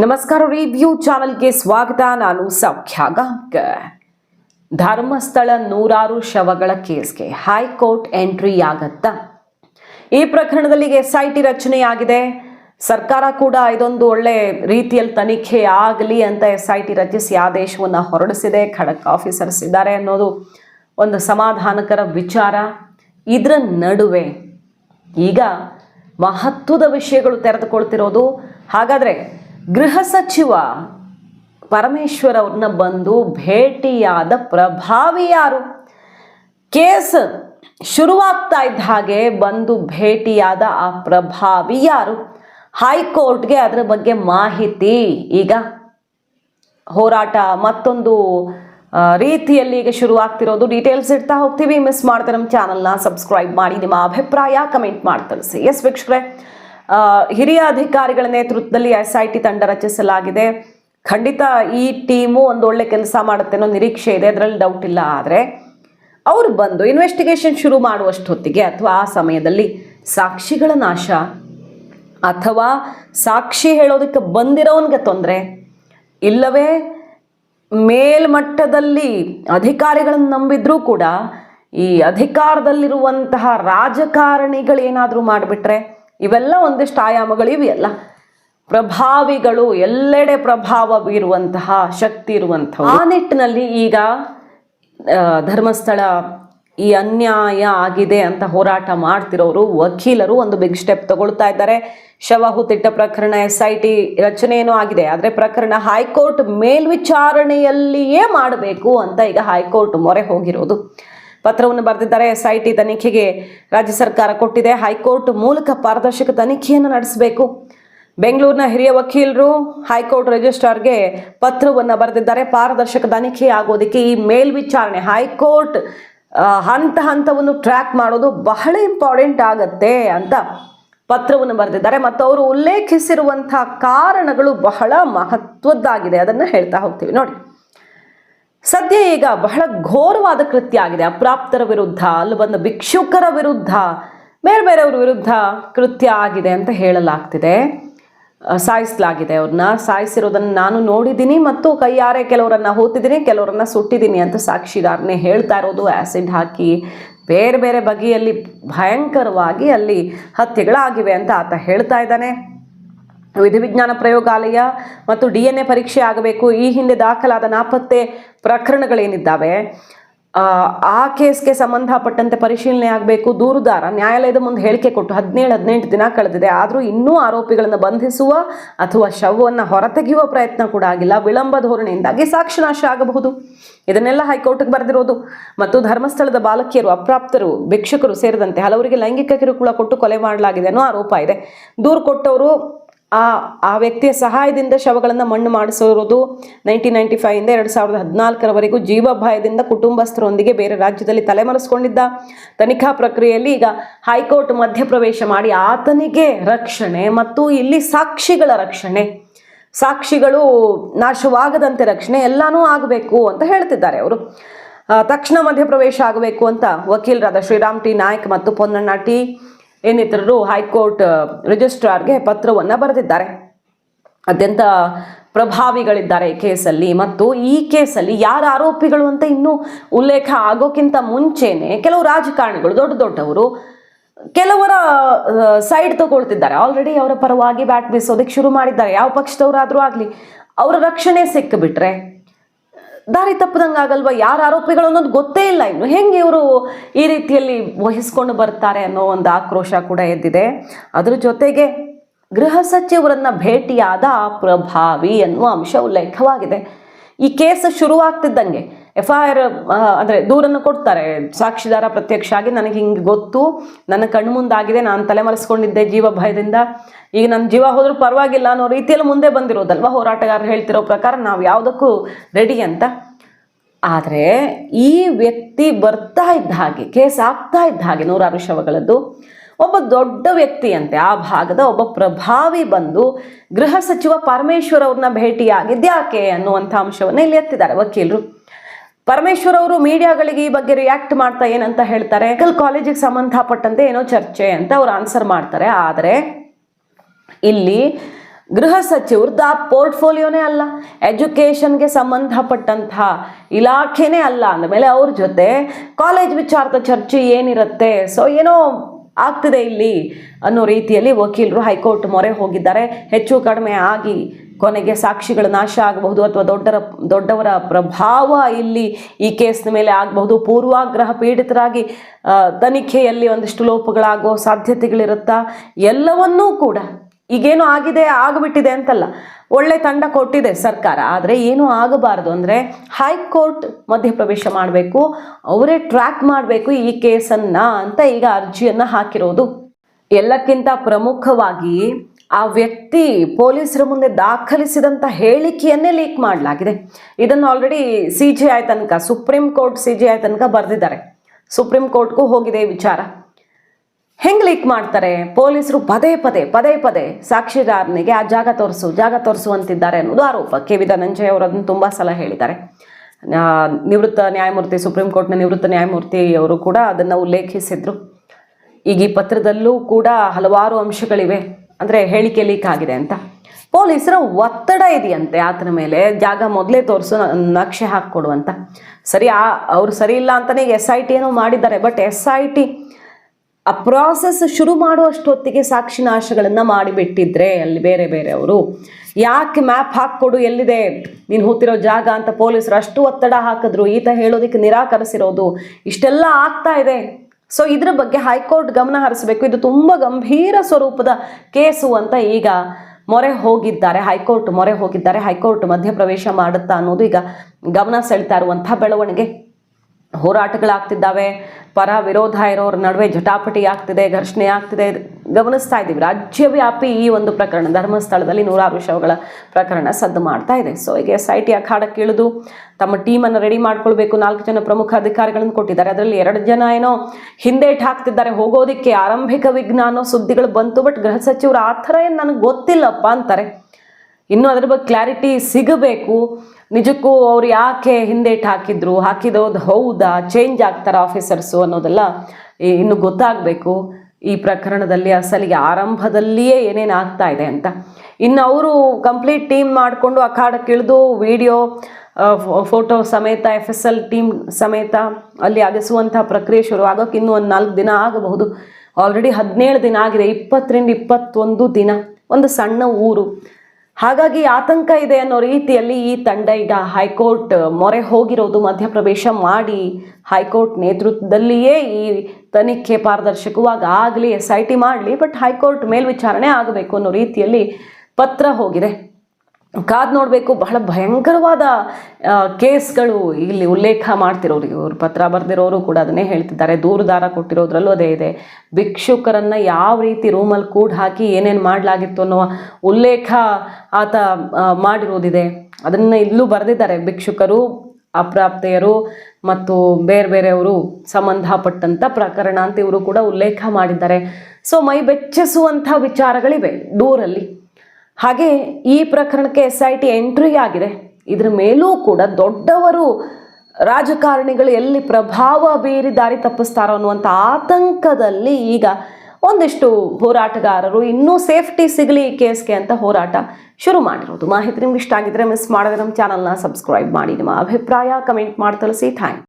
ನಮಸ್ಕಾರ ರಿವ್ಯೂ ಚಾನಲ್ಗೆ ಸ್ವಾಗತ. ನಾನು ಸೌಖ್ಯ ಧರ್ಮಸ್ಥಳ ನೂರಾರು ಶವಗಳ ಕೇಸ್ಗೆ ಹೈಕೋರ್ಟ್ ಎಂಟ್ರಿ ಆಗತ್ತಾ? ಈ ಪ್ರಕರಣದಲ್ಲಿ ಎಸ್ ಐ ಟಿ ರಚನೆಯಾಗಿದೆ. ಸರ್ಕಾರ ಕೂಡ ಇದೊಂದು ಒಳ್ಳೆ ರೀತಿಯಲ್ಲಿ ತನಿಖೆ ಆಗಲಿ ಅಂತ ಎಸ್ ಐ ಟಿ ರಚಿಸಿ ಆದೇಶವನ್ನು ಹೊರಡಿಸಿದೆ. ಖಡಕ್ ಆಫೀಸರ್ಸ್ ಇದ್ದಾರೆ ಅನ್ನೋದು ಒಂದು ಸಮಾಧಾನಕರ ವಿಚಾರ. ಇದರ ನಡುವೆ ಈಗ ಮಹತ್ವದ ವಿಷಯಗಳು ತೆರೆದುಕೊಳ್ತಿರೋದು. ಹಾಗಾದರೆ ಗೃಹ ಸಚಿವ ಪರಮೇಶ್ವರ್ ಅವ್ರನ್ನ ಬಂದು ಭೇಟಿಯಾದ ಪ್ರಭಾವಿ ಯಾರು? ಕೇಸ್ ಶುರುವಾಗ್ತಾ ಇದ್ದ ಹಾಗೆ ಬಂದು ಭೇಟಿಯಾದ ಆ ಪ್ರಭಾವಿ ಯಾರು? ಹೈಕೋರ್ಟ್ಗೆ ಅದರ ಬಗ್ಗೆ ಮಾಹಿತಿ ಈಗ ಹೋರಾಟ ಮತ್ತೊಂದು ರೀತಿಯಲ್ಲಿ ಈಗ ಶುರುವಾಗ್ತಿರೋದು. ಡೀಟೇಲ್ಸ್ ಇಡ್ತಾ ಹೋಗ್ತೀವಿ. ಮಿಸ್ ಮಾಡ್ತಾರೆ ನಮ್ಮ ಚಾನಲ್ನ ಸಬ್ಸ್ಕ್ರೈಬ್ ಮಾಡಿ. ನಿಮ್ಮ ಅಭಿಪ್ರಾಯ ಕಮೆಂಟ್ ಮಾಡಿ ತಿಳಿಸಿ. ಎಸ್ ವೀಕ್ಷಕರೇ ಹಿರಿಯ ಅಧಿಕಾರಿಗಳ ನೇತೃತ್ವದಲ್ಲಿ ಎಸ್ ಐ ಟಿ ತಂಡ ರಚಿಸಲಾಗಿದೆ. ಖಂಡಿತ ಈ ಟೀಮು ಒಂದು ಒಳ್ಳೆ ಕೆಲಸ ಮಾಡುತ್ತೆ ಅನ್ನೋ ನಿರೀಕ್ಷೆ ಇದೆ. ಅದರಲ್ಲಿ ಡೌಟ್ ಇಲ್ಲ ಆದರೆ ಅವರು ಬಂದು ಇನ್ವೆಸ್ಟಿಗೇಷನ್ ಶುರು ಮಾಡುವಷ್ಟೊತ್ತಿಗೆ ಅಥವಾ ಆ ಸಮಯದಲ್ಲಿ ಸಾಕ್ಷಿಗಳ ನಾಶ ಅಥವಾ ಸಾಕ್ಷಿ ಹೇಳೋದಕ್ಕೆ ಬಂದಿರೋನಿಗೆ ತೊಂದರೆ ಇಲ್ಲವೇ? ಮೇಲ್ಮಟ್ಟದಲ್ಲಿ ಅಧಿಕಾರಿಗಳನ್ನು ನಂಬಿದ್ರೂ ಕೂಡ ಈ ಅಧಿಕಾರದಲ್ಲಿರುವಂತಹ ರಾಜಕಾರಣಿಗಳೇನಾದರೂ ಮಾಡಿಬಿಟ್ರೆ ಇವೆಲ್ಲ ಒಂದಿಷ್ಟು ಆಯಾಮಗಳು ಇವೆಯಲ್ಲ. ಪ್ರಭಾವಿಗಳು ಎಲ್ಲೆಡೆ ಪ್ರಭಾವ ಬೀರುವಂತಹ ಶಕ್ತಿ ಇರುವಂತಹ ಆ ನಿಟ್ಟಿನಲ್ಲಿ ಈಗ ಧರ್ಮಸ್ಥಳ ಈ ಅನ್ಯಾಯ ಆಗಿದೆ ಅಂತ ಹೋರಾಟ ಮಾಡ್ತಿರೋರು, ವಕೀಲರು ಒಂದು ಬಿಗ್ ಸ್ಟೆಪ್ ತಗೊಳ್ತಾ ಇದ್ದಾರೆ. ಶವ ಹುತ್ತಿಟ್ಟ ಪ್ರಕರಣ ಎಸ್ ಐ ಟಿ ರಚನೆಯೂ ಆಗಿದೆ. ಆದರೆ ಪ್ರಕರಣ ಹೈಕೋರ್ಟ್ ಮೇಲ್ವಿಚಾರಣೆಯಲ್ಲಿಯೇ ಮಾಡಬೇಕು ಅಂತ ಈಗ ಹೈಕೋರ್ಟ್ ಮೊರೆ ಹೋಗಿರೋದು. ಪತ್ರವನ್ನು ಬರೆದಿದ್ದಾರೆ. ಎಸ್ ಐ ಟಿ ತನಿಖೆಗೆ ರಾಜ್ಯ ಸರ್ಕಾರ ಕೊಟ್ಟಿದೆ. ಹೈಕೋರ್ಟ್ ಮೂಲಕ ಪಾರದರ್ಶಕ ತನಿಖೆಯನ್ನು ನಡೆಸಬೇಕು. ಬೆಂಗಳೂರಿನ ಹಿರಿಯ ವಕೀಲರು ಹೈಕೋರ್ಟ್ ರಿಜಿಸ್ಟ್ರಾರ್ಗೆ ಪತ್ರವನ್ನು ಬರೆದಿದ್ದಾರೆ. ಪಾರದರ್ಶಕ ತನಿಖೆ ಆಗೋದಕ್ಕೆ ಈ ಮೇಲ್ವಿಚಾರಣೆ. ಹೈಕೋರ್ಟ್ ಹಂತ ಹಂತವನ್ನು ಟ್ರ್ಯಾಕ್ ಮಾಡೋದು ಬಹಳ ಇಂಪಾರ್ಟೆಂಟ್ ಆಗತ್ತೆ ಅಂತ ಪತ್ರವನ್ನು ಬರೆದಿದ್ದಾರೆ. ಮತ್ತು ಅವರು ಉಲ್ಲೇಖಿಸಿರುವಂತಹ ಕಾರಣಗಳು ಬಹಳ ಮಹತ್ವದ್ದಾಗಿದೆ. ಅದನ್ನು ಹೇಳ್ತಾ ಹೋಗ್ತೀವಿ. ನೋಡಿ. ಸದ್ಯ ಈಗ ಬಹಳ ಘೋರವಾದ ಕೃತ್ಯ ಆಗಿದೆ. ಅಪ್ರಾಪ್ತರ ವಿರುದ್ಧ ಅಲ್ಲಿ ಬಂದ ಭಿಕ್ಷುಕರ ವಿರುದ್ಧ, ಬೇರೆ ಬೇರೆಯವ್ರ ವಿರುದ್ಧ ಕೃತ್ಯ ಆಗಿದೆ ಅಂತ ಹೇಳಲಾಗ್ತಿದೆ. ಸಾಯಿಸಲಾಗಿದೆ ಅವ್ರನ್ನ. ಸಾಯಿಸಿರೋದನ್ನು ನಾನು ನೋಡಿದ್ದೀನಿ ಮತ್ತು ಕೈಯಾರೆ ಕೆಲವರನ್ನ ಹೂತಿದ್ದೀನಿ, ಕೆಲವರನ್ನ ಸುಟ್ಟಿದ್ದೀನಿ ಅಂತ ಸಾಕ್ಷಿದಾರನೇ ಹೇಳ್ತಾ ಇರೋದು. ಆ್ಯಸಿಡ್ ಹಾಕಿ ಬೇರೆ ಬೇರೆ ಬಗೆಯಲ್ಲಿ ಭಯಂಕರವಾಗಿ ಅಲ್ಲಿ ಹತ್ಯೆಗಳಾಗಿವೆ ಅಂತ ಆತ ಹೇಳ್ತಾ ಇದ್ದಾನೆ. ವಿಧಿವಿಜ್ಞಾನ ಪ್ರಯೋಗಾಲಯ ಮತ್ತು ಡಿ ಎನ್ ಎ ಪರೀಕ್ಷೆ ಆಗಬೇಕು. ಈ ಹಿಂದೆ ದಾಖಲಾದ ನಾಪತ್ತೆ ಪ್ರಕರಣಗಳೇನಿದ್ದಾವೆ? ಆ, ಕೇಸ್ಗೆ ಸಂಬಂಧಪಟ್ಟಂತೆ ಪರಿಶೀಲನೆ ಆಗಬೇಕು. ದೂರುದಾರ ನ್ಯಾಯಾಲಯದ ಮುಂದೆ ಹೇಳಿಕೆ ಕೊಟ್ಟು ಹದಿನೇಳು ಹದಿನೆಂಟು ದಿನ ಕಳೆದಿದೆ. ಆದರೂ ಇನ್ನೂ ಆರೋಪಿಗಳನ್ನು ಬಂಧಿಸುವ ಅಥವಾ ಶವವನ್ನು ಹೊರತೆಗೆಯುವ ಪ್ರಯತ್ನ ಕೂಡ ಆಗಿಲ್ಲ. ವಿಳಂಬ ಧೋರಣೆಯಿಂದಾಗಿ ಸಾಕ್ಷಿನಾಶ ಆಗಬಹುದು. ಇದನ್ನೆಲ್ಲ ಹೈಕೋರ್ಟ್ಗೆ ಬರೆದಿರೋದು. ಮತ್ತು ಧರ್ಮಸ್ಥಳದ ಬಾಲಕಿಯರು ಅಪ್ರಾಪ್ತರು ಭಿಕ್ಷುಕರು ಸೇರಿದಂತೆ ಹಲವರಿಗೆ ಲೈಂಗಿಕ ಕಿರುಕುಳ ಕೊಟ್ಟು ಕೊಲೆ ಮಾಡಲಾಗಿದೆ ಅನ್ನೋ ಆರೋಪ ಇದೆ. ದೂರು ಕೊಟ್ಟವರು ಆ ಆ ವ್ಯಕ್ತಿಯ ಸಹಾಯದಿಂದ ಶವಗಳನ್ನು ಮಣ್ಣು ಮಾಡಿಸಿರೋದು ನೈನ್ಟೀನ್ ನೈಂಟಿ ಫೈವಿಂದ ಎರಡು ಸಾವಿರದ ಹದಿನಾಲ್ಕರವರೆಗೂ ಜೀವಭಾಯದಿಂದ ಕುಟುಂಬಸ್ಥರೊಂದಿಗೆ ಬೇರೆ ರಾಜ್ಯದಲ್ಲಿ ತಲೆಮರೆಸ್ಕೊಂಡಿದ್ದ ತನಿಖಾ ಪ್ರಕ್ರಿಯೆಯಲ್ಲಿ ಈಗ ಹೈಕೋರ್ಟ್ ಮಧ್ಯಪ್ರವೇಶ ಮಾಡಿ ಆತನಿಗೆ ರಕ್ಷಣೆ ಮತ್ತು ಇಲ್ಲಿ ಸಾಕ್ಷಿಗಳ ರಕ್ಷಣೆ. ಸಾಕ್ಷಿಗಳು ನಾಶವಾಗದಂತೆ ರಕ್ಷಣೆ ಎಲ್ಲನೂ ಆಗಬೇಕು ಅಂತ ಹೇಳ್ತಿದ್ದಾರೆ ಅವರು. ತಕ್ಷಣ ಮಧ್ಯಪ್ರವೇಶ ಆಗಬೇಕು ಅಂತ ವಕೀಲರಾದ ಶ್ರೀರಾಮ್ ಟಿ ನಾಯ್ಕ್ ಮತ್ತು ಪೊನ್ನಣ್ಣ ಟಿ ಇನ್ನಿತರರು ಹೈಕೋರ್ಟ್ ರಿಜಿಸ್ಟ್ರಾರ್ಗೆ ಪತ್ರವನ್ನು ಬರೆದಿದ್ದಾರೆ. ಅತ್ಯಂತ ಪ್ರಭಾವಿಗಳಿದ್ದಾರೆ ಈ ಕೇಸಲ್ಲಿ. ಮತ್ತು ಈ ಕೇಸಲ್ಲಿ ಯಾರು ಆರೋಪಿಗಳು ಅಂತ ಇನ್ನೂ ಉಲ್ಲೇಖ ಆಗೋಕ್ಕಿಂತ ಮುಂಚೆನೆ ಕೆಲವು ರಾಜಕಾರಣಿಗಳು, ದೊಡ್ಡ ದೊಡ್ಡವರು, ಕೆಲವರ ಸೈಡ್ ತಗೊಳ್ತಿದ್ದಾರೆ. ಆಲ್ರೆಡಿ ಅವರ ಪರವಾಗಿ ಬ್ಯಾಟ್ ಬೀಸೋದಕ್ಕೆ ಶುರು ಮಾಡಿದ್ದಾರೆ. ಯಾವ ಪಕ್ಷದವರಾದರೂ ಆಗಲಿ, ಅವರ ರಕ್ಷಣೆ ಸಿಕ್ಕಿಬಿಟ್ರೆ ದಾರಿ ತಪ್ಪದಂಗೆ ಆಗಲ್ವಾ? ಯಾರು ಆರೋಪಿಗಳು ಅನ್ನೋದು ಗೊತ್ತೇ ಇಲ್ಲ ಇನ್ನು. ಹೆಂಗೆ ಇವರು ಈ ರೀತಿಯಲ್ಲಿ ವಹಿಸ್ಕೊಂಡು ಬರ್ತಾರೆ ಅನ್ನೋ ಒಂದು ಆಕ್ರೋಶ ಕೂಡ ಎದ್ದಿದೆ. ಅದ್ರ ಜೊತೆಗೆ ಗೃಹ ಸಚಿವರನ್ನ ಭೇಟಿಯಾದ ಪ್ರಭಾವಿ ಅನ್ನುವ ಅಂಶ ಉಲ್ಲೇಖವಾಗಿದೆ. ಈ ಕೇಸ್ ಶುರುವಾಗ್ತಿದ್ದಂಗೆ ಎಫ್ ಐ ಆರ್ ಅಂದರೆ ದೂರನ್ನು ಕೊಡ್ತಾರೆ. ಸಾಕ್ಷಿದಾರ ಪ್ರತ್ಯಕ್ಷ ಆಗಿ ನನಗೆ ಹಿಂಗೆ ಗೊತ್ತು, ನನ್ನ ಕಣ್ಣು ಮುಂದಾಗಿದೆ, ನಾನು ತಲೆಮರೆಸ್ಕೊಂಡಿದ್ದೆ ಜೀವ ಭಯದಿಂದ. ಈಗ ನನ್ನ ಜೀವ ಹೋದ್ರೂ ಪರವಾಗಿಲ್ಲ ಅನ್ನೋ ರೀತಿಯಲ್ಲಿ ಮುಂದೆ ಬಂದಿರೋದಲ್ವ? ಹೋರಾಟಗಾರರು ಹೇಳ್ತಿರೋ ಪ್ರಕಾರ ನಾವು ಯಾವುದಕ್ಕೂ ರೆಡಿ ಅಂತ. ಆದರೆ ಈ ವ್ಯಕ್ತಿ ಬರ್ತಾ ಇದ್ದ ಹಾಗೆ ಕೇಸ್ ಆಗ್ತಾ ಇದ್ದ ಹಾಗೆ ನೂರಾರು ಶವಗಳದ್ದು, ಒಬ್ಬ ದೊಡ್ಡ ವ್ಯಕ್ತಿಯಂತೆ ಆ ಭಾಗದ ಒಬ್ಬ ಪ್ರಭಾವಿ ಬಂದು ಗೃಹ ಸಚಿವ ಪರಮೇಶ್ವರ್ ಅವ್ರನ್ನ ಭೇಟಿಯಾಗಿದ್ಯಾಕೆ ಅನ್ನುವಂಥ ಅಂಶವನ್ನು ಇಲ್ಲಿ ಎತ್ತಿದ್ದಾರೆ ವಕೀಲರು. ಪರಮೇಶ್ವರ್ ಅವರು ಮೀಡಿಯಾಗಳಿಗೆ ಈ ಬಗ್ಗೆ ರಿಯಾಕ್ಟ್ ಮಾಡ್ತಾ ಏನಂತ ಹೇಳ್ತಾರೆ? ಮೆಡಿಕಲ್ ಕಾಲೇಜಿಗೆ ಸಂಬಂಧಪಟ್ಟಂತೆ ಏನೋ ಚರ್ಚೆ ಅಂತ ಅವ್ರು ಆನ್ಸರ್ ಮಾಡ್ತಾರೆ. ಆದರೆ ಇಲ್ಲಿ ಗೃಹ ಸಚಿವ್ರದ್ದು ಆ ಪೋರ್ಟ್ಫೋಲಿಯೋನೇ ಅಲ್ಲ. ಎಜುಕೇಷನ್ಗೆ ಸಂಬಂಧಪಟ್ಟಂತಹ ಇಲಾಖೆನೇ ಅಲ್ಲ. ಅಂದಮೇಲೆ ಅವ್ರ ಜೊತೆ ಕಾಲೇಜ್ ವಿಚಾರದ ಚರ್ಚೆ ಏನಿರುತ್ತೆ? ಸೊ ಏನೋ ಆಗ್ತಿದೆ ಇಲ್ಲಿ ಅನ್ನೋ ರೀತಿಯಲ್ಲಿ ವಕೀಲರು ಹೈಕೋರ್ಟ್ ಮೊರೆ ಹೋಗಿದ್ದಾರೆ. ಹೆಚ್ಚು ಕಡಿಮೆ ಆಗಿ ಕೊನೆಗೆ ಸಾಕ್ಷಿಗಳ ನಾಶ ಆಗಬಹುದು ಅಥವಾ ದೊಡ್ಡರ, ದೊಡ್ಡವರ ಪ್ರಭಾವ ಇಲ್ಲಿ ಈ ಕೇಸ್ನ ಮೇಲೆ ಆಗಬಹುದು. ಪೂರ್ವಾಗ್ರಹ ಪೀಡಿತರಾಗಿ ತನಿಖೆಯಲ್ಲಿ ಒಂದಿಷ್ಟು ಲೋಪಗಳಾಗೋ ಸಾಧ್ಯತೆಗಳಿರುತ್ತಾ? ಎಲ್ಲವನ್ನೂ ಕೂಡ ಈಗೇನು ಆಗಿದೆ, ಆಗಿಬಿಟ್ಟಿದೆ ಅಂತಲ್ಲ. ಒಳ್ಳೆ ತಂಡ ಕೊಟ್ಟಿದೆ ಸರ್ಕಾರ, ಆದರೆ ಏನೂ ಆಗಬಾರ್ದು ಅಂದರೆ ಹೈಕೋರ್ಟ್ ಮಧ್ಯಪ್ರವೇಶ ಮಾಡಬೇಕು, ಅವರೇ ಟ್ರ್ಯಾಕ್ ಮಾಡಬೇಕು ಈ ಕೇಸನ್ನು ಅಂತ ಈಗ ಅರ್ಜಿಯನ್ನು ಹಾಕಿರೋದು. ಎಲ್ಲಕ್ಕಿಂತ ಪ್ರಮುಖವಾಗಿ ಆ ವ್ಯಕ್ತಿ ಪೊಲೀಸರ ಮುಂದೆ ದಾಖಲಿಸಿದಂಥ ಹೇಳಿಕೆಯನ್ನೇ ಲೀಕ್ ಮಾಡಲಾಗಿದೆ. ಇದನ್ನು ಆಲ್ರೆಡಿ ಸಿ ಜಿ ಐ ತನಕ supreme court C J I ತನಕ ಬರೆದಿದ್ದಾರೆ. ಸುಪ್ರೀಂ ಕೋರ್ಟ್ಗೂ ಹೋಗಿದೆ ವಿಚಾರ. ಹೆಂಗೆ ಲೀಕ್ ಮಾಡ್ತಾರೆ? ಪೊಲೀಸರು ಪದೇ ಪದೇ ಪದೇ ಪದೇ ಸಾಕ್ಷಿದಾರನಿಗೆ ಆ ಜಾಗ ತೋರಿಸು, ಜಾಗ ತೋರಿಸುವಂತಿದ್ದಾರೆ ಅನ್ನೋದು ಆರೋಪ. ಕೆ. ವಿ. ಧನಂಜಯ ಅವರು ಅದನ್ನು ತುಂಬ ಸಲ ಹೇಳಿದ್ದಾರೆ. ನಿವೃತ್ತ ನ್ಯಾಯಮೂರ್ತಿ ಸುಪ್ರೀಂ ಕೋರ್ಟ್ನ ನಿವೃತ್ತ ನ್ಯಾಯಮೂರ್ತಿ ಅವರು ಕೂಡ ಅದನ್ನು ಉಲ್ಲೇಖಿಸಿದ್ರು. ಈಗ ಈ ಪತ್ರದಲ್ಲೂ ಕೂಡ ಹಲವಾರು ಅಂಶಗಳಿವೆ. ಅಂದರೆ ಹೇಳಿಕೆ ಲೀಕ್ ಆಗಿದೆ ಅಂತ. ಪೊಲೀಸರ ಒತ್ತಡ ಇದೆಯಂತೆ ಆತನ ಮೇಲೆ. ಜಾಗ ಮೊದಲೇ ತೋರಿಸು, ನಕ್ಷೆ ಹಾಕ್ಕೊಡು ಅಂತ ಸರಿ, ಆ, ಅವ್ರು ಸರಿ ಇಲ್ಲ ಅಂತಲೇ ಎಸ್ ಐ ಟಿ ಏನೋ ಮಾಡಿದ್ದಾರೆ ಬಟ್ ಎಸ್ ಐ ಟಿ ಆ ಪ್ರಾಸೆಸ್ ಶುರು ಮಾಡುವಷ್ಟೊತ್ತಿಗೆ ಸಾಕ್ಷಿ ನಾಶಗಳನ್ನು ಮಾಡಿಬಿಟ್ಟಿದ್ರೆ ಅಲ್ಲಿ ಬೇರೆ ಬೇರೆ ಅವರು, ಯಾಕೆ ಮ್ಯಾಪ್ ಹಾಕ್ಕೊಡು, ಎಲ್ಲಿದೆ? ನೀನು ಹೂತಿರೋ ಜಾಗ ಅಂತ ಪೊಲೀಸರು ಅಷ್ಟು ಒತ್ತಡ ಹಾಕಿದ್ರು, ಈತ ಹೇಳೋದಕ್ಕೆ ನಿರಾಕರಿಸಿರೋದು, ಇಷ್ಟೆಲ್ಲ ಆಗ್ತಾ ಇದೆ. ಸೊ ಇದ್ರ ಬಗ್ಗೆ ಹೈಕೋರ್ಟ್ ಗಮನ ಹರಿಸಬೇಕು. ಇದು ತುಂಬ ಗಂಭೀರ ಸ್ವರೂಪದ ಕೇಸು ಅಂತ ಈಗ ಮೊರೆ ಹೋಗಿದ್ದಾರೆ. ಹೈಕೋರ್ಟ್ ಮೊರೆ ಹೋಗಿದ್ದಾರೆ. ಹೈಕೋರ್ಟ್ ಮಧ್ಯಪ್ರವೇಶ ಮಾಡುತ್ತಾ ಅನ್ನೋದು ಈಗ ಗಮನ ಸೆಳಿತಾ ಇರುವಂತಹ ಬೆಳವಣಿಗೆ. ಹೋರಾಟಗಳಾಗ್ತಿದ್ದಾವೆ. ಪರ ವಿರೋಧ ಇರೋರ ನಡುವೆ ಜಟಾಪಟಿ ಆಗ್ತಿದೆ ಘರ್ಷಣೆ ಆಗ್ತಿದೆ ಗಮನಿಸ್ತಾ ಇದ್ದೀವಿ, ರಾಜ್ಯವ್ಯಾಪಿ ಈ ಒಂದು ಪ್ರಕರಣ, ಧರ್ಮಸ್ಥಳದಲ್ಲಿ ನೂರಾರು ಶವಗಳ ಪ್ರಕರಣ ಸದ್ದು ಮಾಡ್ತಾ ಇದೆ. ಸೊ ಈಗ ಎಸ್ ಐ ಟಿ ಅಖಾಡಕ್ಕೆ ಇಳಿದು ತಮ್ಮ ಟೀಮನ್ನು ರೆಡಿ ಮಾಡ್ಕೊಳ್ಬೇಕು. ನಾಲ್ಕು ಜನ ಪ್ರಮುಖ ಅಧಿಕಾರಿಗಳನ್ನು ಕೊಟ್ಟಿದ್ದಾರೆ. ಅದರಲ್ಲಿ ಎರಡು ಜನ ಏನೋ ಹಿಂದೇಟ್ ಹಾಕ್ತಿದ್ದಾರೆ. ಹೋಗೋದಿಕ್ಕೆ ಆರಂಭಿಕ ಅನ್ನೋ ಸುದ್ದಿಗಳು ಬಂತು ಬಟ್ ಗೃಹ ಸಚಿವರು ಆ ಥರ ಏನು ನನಗೆ ಗೊತ್ತಿಲ್ಲಪ್ಪ ಅಂತಾರೆ. ಇನ್ನು ಅದ್ರ ಬಗ್ಗೆ ಕ್ಲಾರಿಟಿ ಸಿಗಬೇಕು. ನಿಜಕ್ಕೂ ಅವ್ರು ಯಾಕೆ ಹಿಂದೇಟ್ ಹಾಕಿದ್ರು? ಹಾಕಿದೋದು ಹೌದಾ? ಚೇಂಜ್ ಆಗ್ತಾರ ಆಫೀಸರ್ಸು ಅನ್ನೋದೆಲ್ಲ ಇನ್ನು ಗೊತ್ತಾಗಬೇಕು. ಈ ಪ್ರಕರಣದಲ್ಲಿ ಅಸಲಿಗೆ ಆರಂಭದಲ್ಲಿಯೇ ಏನೇನು ಆಗ್ತಾ ಇದೆ ಅಂತ. ಇನ್ನು ಅವರು ಕಂಪ್ಲೀಟ್ ಟೀಮ್ ಮಾಡಿಕೊಂಡು ಅಖಾಡಕ್ಕೆ ಇಳಿದು ವಿಡಿಯೋ ಫೋಟೋ ಸಮೇತ ಎಫ್ ಎಸ್ ಎಲ್ ಟೀಮ್ ಸಮೇತ ಅಲ್ಲಿ ಅಗಸುವಂಥ ಪ್ರಕ್ರಿಯೆ ಶುರು ಆಗೋಕೆ ಇನ್ನೂ ಒಂದು ನಾಲ್ಕು ದಿನ ಆಗಬಹುದು. ಆಲ್ರೆಡಿ ಹದಿನೇಳು ದಿನ ಆಗಿದೆ. ಇಪ್ಪತ್ತರಿಂದ ಇಪ್ಪತ್ತೊಂದು ದಿನ. ಒಂದು ಸಣ್ಣ ಊರು. ಹಾಗಾಗಿ ಆತಂಕ ಇದೆ ಅನ್ನೋ ರೀತಿಯಲ್ಲಿ ಈ ತಂಡ ಈಗ ಹೈಕೋರ್ಟ್ ಮೊರೆ ಹೋಗಿರೋದು ಮಧ್ಯಪ್ರವೇಶ ಮಾಡಿ ಹೈಕೋರ್ಟ್ ನೇತೃತ್ವದಲ್ಲಿಯೇ ಈ ತನಿಖೆ ಪಾರದರ್ಶಕವಾಗಿ ಆಗಲಿ ಎಸ್ ಐ ಟಿ ಮಾಡಲಿ, ಬಟ್ ಹೈಕೋರ್ಟ್ ಮೇಲ್ವಿಚಾರಣೆ ಆಗಬೇಕು ಅನ್ನೋ ರೀತಿಯಲ್ಲಿ ಪತ್ರ ಹೋಗಿದೆ. ಕಾದ್ ನೋಡಬೇಕು, ಬಹಳ ಭಯಂಕರವಾದ ಕೇಸ್ಗಳು ಇಲ್ಲಿ ಉಲ್ಲೇಖ ಮಾಡ್ತಿರೋರು, ಇವರು ಪತ್ರ ಬರೆದಿರೋರು ಕೂಡ ಅದನ್ನೇ ಹೇಳ್ತಿದ್ದಾರೆ. ದೂರುದಾರ ಕೊಟ್ಟಿರೋದ್ರಲ್ಲೂ ಅದೇ ಇದೆ. ಭಿಕ್ಷುಕರನ್ನು ಯಾವ ರೀತಿ ರೂಮಲ್ಲಿ ಕೂಡಿ ಹಾಕಿ ಏನೇನು ಮಾಡಲಾಗಿತ್ತು ಅನ್ನೋ ಉಲ್ಲೇಖ ಆತ ಮಾಡಿರೋದಿದೆ. ಅದನ್ನು ಇಲ್ಲೂ ಬರೆದಿದ್ದಾರೆ. ಭಿಕ್ಷುಕರು, ಅಪ್ರಾಪ್ತೆಯರು ಮತ್ತು ಬೇರೆ ಬೇರೆಯವರು ಸಂಬಂಧಪಟ್ಟಂಥ ಪ್ರಕರಣ ಅಂತ ಇವರು ಕೂಡ ಉಲ್ಲೇಖ ಮಾಡಿದ್ದಾರೆ. ಸೊ ಮೈ ಬೆಚ್ಚಿಸುವಂಥ ವಿಚಾರಗಳಿವೆ ದೂರಲ್ಲಿ. ಹಾಗೆ ಈ ಪ್ರಕರಣಕ್ಕೆ ಎಸ್ ಐ ಟಿ ಎಂಟ್ರಿ ಆಗಿದೆ. ಇದ್ರ ಮೇಲೂ ಕೂಡ ದೊಡ್ಡವರು ರಾಜಕಾರಣಿಗಳು ಎಲ್ಲಿ ಪ್ರಭಾವ ಬೀರಿ ದಾರಿ ತಪ್ಪಿಸ್ತಾರೋ ಅನ್ನುವಂಥ ಆತಂಕದಲ್ಲಿ ಈಗ ಒಂದಿಷ್ಟು ಹೋರಾಟಗಾರರು ಇನ್ನೂ ಸೇಫ್ಟಿ ಸಿಗಲಿ ಈ ಕೇಸ್ಗೆ ಅಂತ ಹೋರಾಟ ಶುರು ಮಾಡಿರೋದು. ಮಾಹಿತಿ ನಿಮ್ಗೆ ಇಷ್ಟ ಆಗಿದ್ರೆ ಮಿಸ್ ಮಾಡಿದ್ರೆ ನಮ್ಮ ಚಾನಲ್ನ ಸಬ್ಸ್ಕ್ರೈಬ್ ಮಾಡಿ. ನಿಮ್ಮ ಅಭಿಪ್ರಾಯ ಕಮೆಂಟ್ ಮಾಡಿ ತಿಳಿಸಿ. ಥ್ಯಾಂಕ್